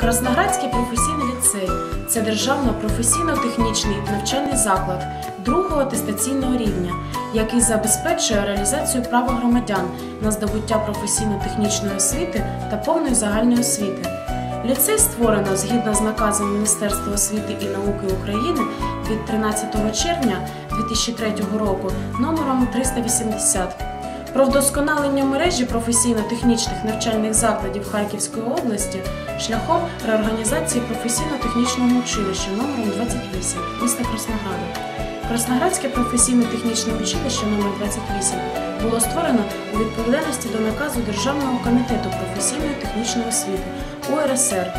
Красноградський професійний ліцей це державно професійно-технічний навчальний заклад другого атестаційного рівня, який забезпечує реалізацію права громадян на здобуття професійно-технічної освіти та повної загальної освіти. Ліцей створено згідно з наказом Міністерства освіти і науки України від 13 червня 2003 року номером 380 про вдосконалення мережі професійно-технічних навчальних закладів Харківської області шляхом реорганізації професійно-технічного училища номером 28 міста Краснограда. Красноградське професійно-технічне училище номер 28 було створено у відповідальності до наказу Державного комітету професійної технічної освіти УРСР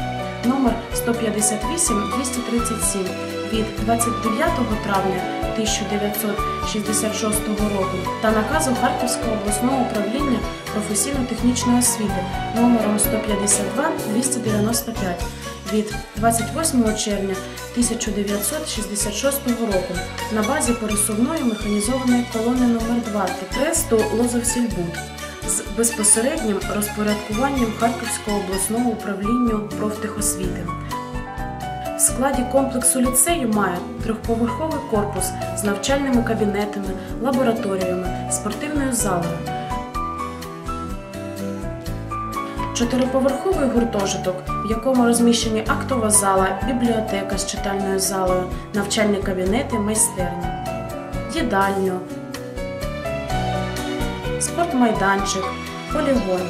номер 158-237 від 29 травня 1966 року та наказу Харківського обласного управління професійно-технічної освіти номером 152-295 від 28 червня 1966 року на базі пересувної механізованої колони номер 2 Тресту Лозовсільбуд з безпосереднім розпорядкуванням Харківського обласного управління профтехосвіти. В складі комплексу ліцею має трьохповерховий корпус з навчальними кабінетами, лабораторіями, спортивною залою. Чотириповерховий гуртожиток, в якому розміщені актова зала, бібліотека з читальною залою, навчальні кабінети, майстерня, їдальню, спортмайданчик, полігон.